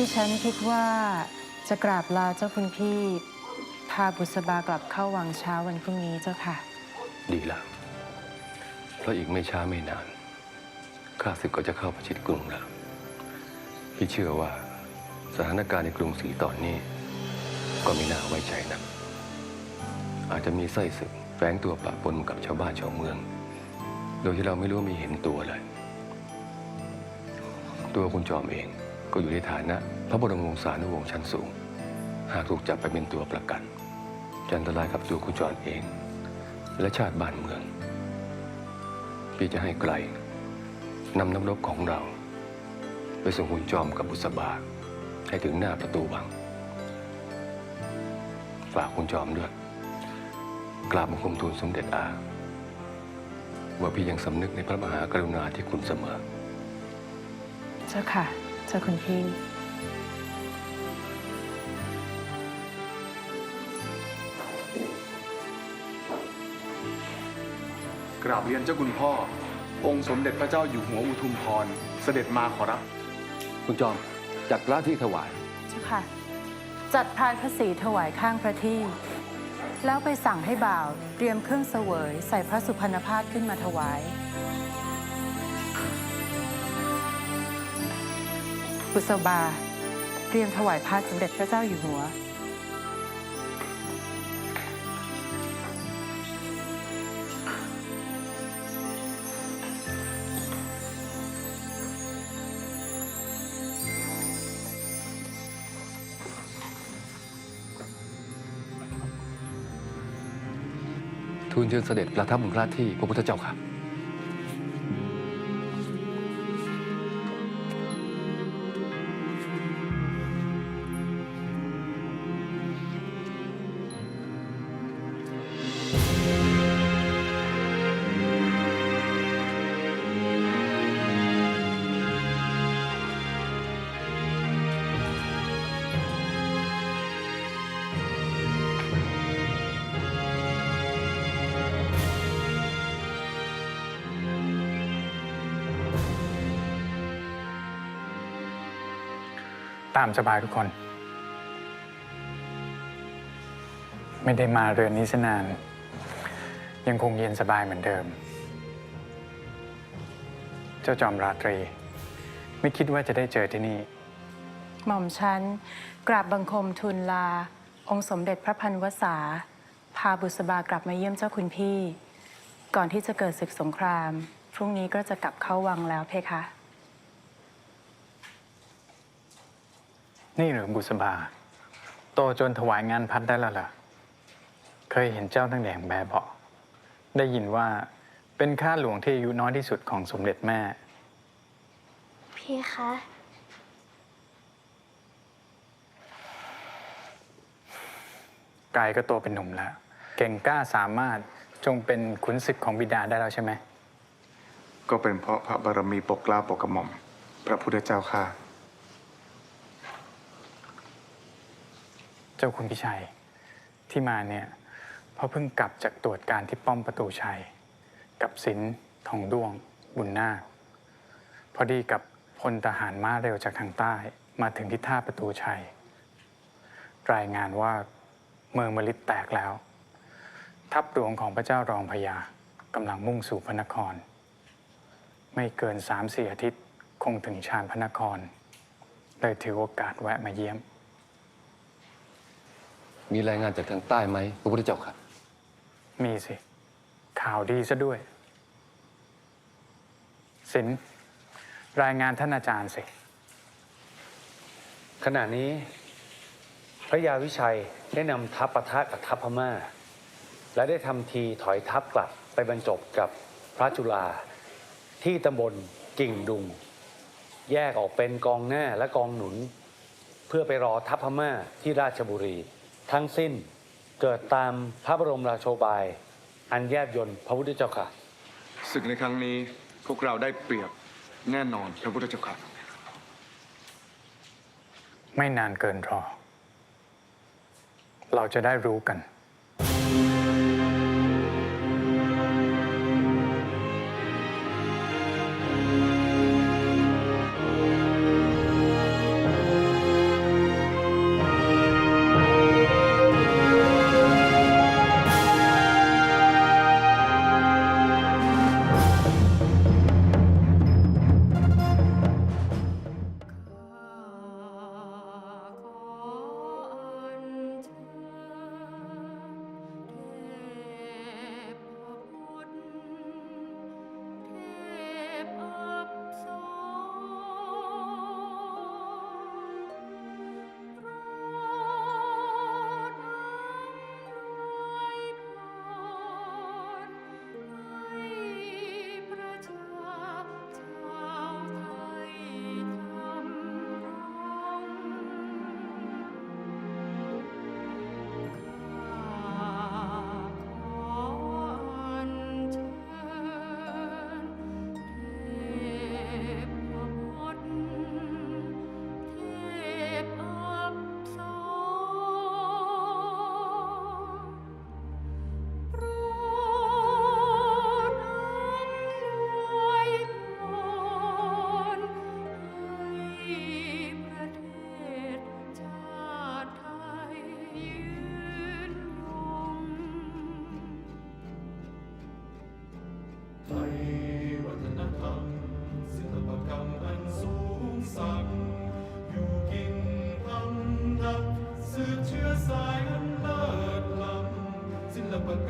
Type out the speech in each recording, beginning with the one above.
ดิฉันคิดว่าจะกราบลาเจ้าคุณพี่ พาบุษบากลับเข้าวังเช้าวันพรุ่งนี้เจ้าค่ะ ดีละเพราะอีกไม่ช้าไม่นานข้าศึกก็จะเข้าประชิดกรุงแล้ว พี่เชื่อว่าสถานการณ์ในกรุงศรีตอนนี้ ก็ไม่น่าไว้ใจนะอาจจะมีไส้ศึกแฝงตัวปะปนกับชาวบ้านชาวเมือง โดยที่เราไม่รู้มีเห็นตัวเลย ตัวคุณจอมเองก็อยู่ในฐานะ พระบรมวงศานุวงศ์ชั้นสูง หากถูกจับไปเป็นตัวประกัน จะอันตรายกับตัวคุณจอมเอง และชาติบ้านเมือง พี่จะให้ไกลนำน้ำรบของเรา ไปส่งคุณจอมกับบุษบาให้ถึงหน้าประตูวัง ฝากคุณจอมด้วย กราบบังคมทูลสมเด็จอา ว่าพี่ยังสำนึกในพระมหากรุณาธิคุณเสมอ เจ้าค่ะ เจ้าคุณพี่ กราบเรียนเจ้าคุณพ่อ องค์สมเด็จพระเจ้าอยู่หัวอุทุมพร เสด็จมาขอรับ คุณจอมจัดละที่ถวาย เจ้าค่ะ จัดพานพระศรีถวายข้างพระที่ แล้วไปสั่งให้บ่าวเตรียมเครื่องเสวย ใส่พระสุพรรณพาสขึ้นมาถวาย บุษบา เตรียมถวายพระสมเด็จพระเจ้าอยู่หัว ทูลเชิญเสด็จประทับบุญพระที่พระพุทธเจ้าค่ะ ตามสบายทุกคน ไม่ได้มาเรือนนี้สนาน ยังคงเย็นสบายเหมือนเดิม เจ้าจอมราตรี ไม่คิดว่าจะได้เจอที่นี่ หม่อมฉันกราบบังคมทูลลา องค์สมเด็จพระพันวษา พาบุษบากลับมาเยี่ยมเจ้าคุณพี่ ก่อนที่จะเกิดศึกสงคราม พรุ่งนี้ก็จะกลับเข้าวังแล้วเพคะ นี่หรือบุษบา โตจนถวายงานพัดได้แล้วล่ะเคยเห็นเจ้าตั้งแต่อย่างแบบเบาะได้ยินว่าเป็นข้าหลวงที่อายุน้อยที่สุดของสมเด็จแม่ พี่คะ กายก็โตเป็นหนุ่มแล้ว เก่งกล้าสามารถจงเป็นขุนศึกของบิดาได้แล้วใช่ไหม ก็เป็นเพราะพระบารมีปกเกล้าปกกระหม่อม พระพุทธเจ้าค่ะ เจ้าคุณพิชัยที่มาเนี่ยเพราะเพิ่งกลับจากตรวจการที่ป้อมประตูชัย กับสินทองด้วง บุญนาคพอดีกับพลทหารม้าเร็วจากทางใต้มาถึงที่ท่าประตูชัย รายงานว่าเมืองมลิดแตกแล้ว ทัพหลวงของพระเจ้ารองพญากำลังมุ่งสู่พระนคร ไม่เกินสามสี่อาทิตย์คงถึงชานพระนครเลยถือโอกาสแวะมาเยี่ยม มีรายงานจากทางใต้ไหมพระพุทธเจ้าค่ะ มีสิ ข่าวดีซะด้วยสินรายงานท่านอาจารย์สิ ขณะนี้ พระยาวิชัยได้นำทัพปะทะกับทัพพม่า และได้ทำทีถอยทัพกลับไปบรรจบกับพระจุลาที่ตำบลกิ่งดุง แยกออกเป็นกองหน้าและกองหนุน เพื่อไปรอทัพพม่าที่ราชบุรี ทั้งสิ้นเกิดตามพระบรมราโชบาย อันแยบยนต์พระพุทธเจ้าค่ะ ศึกในครั้งนี้พวกเราได้เปรียบแน่นอนพระพุทธเจ้าค่ะ ไม่นานเกินรอ เราจะได้รู้กัน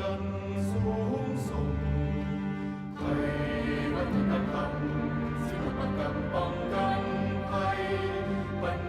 กันสูส่งไทยวันธรรมศิลปกรมป้องกันภัยบรร